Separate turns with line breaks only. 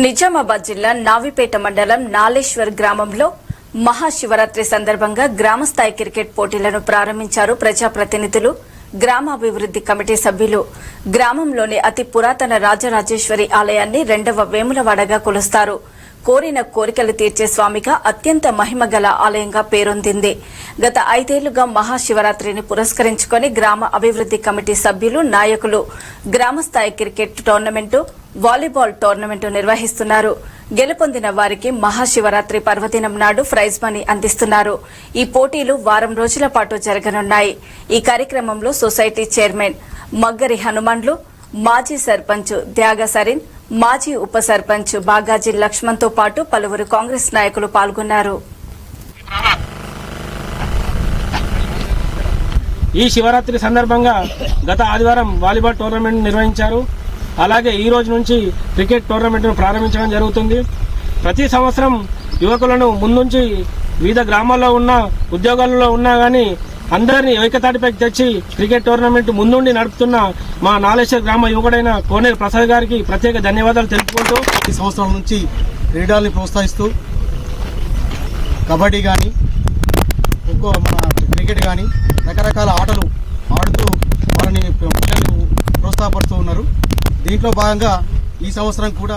నిజామాబాద్ జిల్లా నావిపేట మండలం నాలేశ్వర్ గ్రామంలో మహాశివరాత్రి సందర్భంగా గ్రామస్థాయి క్రికెట్ పోటీలను ప్రారంభించారు ప్రజాప్రతినిధులు గ్రామాభివృద్ది కమిటీ సభ్యులు. గ్రామంలోని అతి పురాతన రాజరాజేశ్వరి ఆలయాన్ని రెండవ వేములవాడగా కొలుస్తారు. కోరిన కోరికలు తీర్చే స్వామిగా అత్యంత మహిమగల ఆలయంగా పేరొందింది. గత ఐదేళ్ళుగా మహాశివరాత్రిని పురస్కరించుకొని గ్రామ అభివృద్ది కమిటీ సభ్యులు నాయకులు గ్రామస్థాయి క్రికెట్ టోర్నమెంటు వాలీబాల్ టోర్నమెంటు నిర్వహిస్తున్నారు. గెలుపొందిన వారికి మహాశివరాత్రి పర్వదినం నాడు ప్రైజ్ మనీ అందిస్తున్నారు. ఈ పోటీలు వారం రోజుల పాటు జరగనున్నాయి. ఈ కార్యక్రమంలో సొసైటీ చైర్మన్ మగ్గరి హనుమాన్లు మాజీ సర్పంచ్ త్యాగ సరిన్ మాజీ ఉప సర్పంచ్ బాగాజీ లక్ష్మణ్తో పాటు పలువురు కాంగ్రెస్ నాయకులు పాల్గొన్నారు.
ఈ శివరాత్రి సందర్భంగా గత ఆదివారం వాలీబాల్ టోర్నమెంట్ నిర్వహించారు. అలాగే ఈ రోజు నుంచి క్రికెట్ టోర్నమెంట్ను ప్రారంభించడం జరుగుతుంది. ప్రతి సంవత్సరం యువకులను ముందుంచి వివిధ గ్రామాల్లో ఉన్న ఉద్యోగాలలో ఉన్నా కానీ అందరినీ ఏకతాటిపైకి తెచ్చి క్రికెట్ టోర్నమెంట్ ముందుండి నడుపుతున్న మా నాలేశ్వర్ గ్రామ యువకుడైన కోనేరు ప్రసాద్ గారికి ప్రత్యేక ధన్యవాదాలు తెలుపుకుంటూ
ఈ సంవత్సరం నుంచి క్రీడల్ని ప్రోత్సహిస్తూ కబడ్డీ కానీ ఖోఖో మన క్రికెట్ కానీ రకరకాల ఆటలు ఆడుతూ దీంట్లో భాగంగా ఈ సంవత్సరం కూడా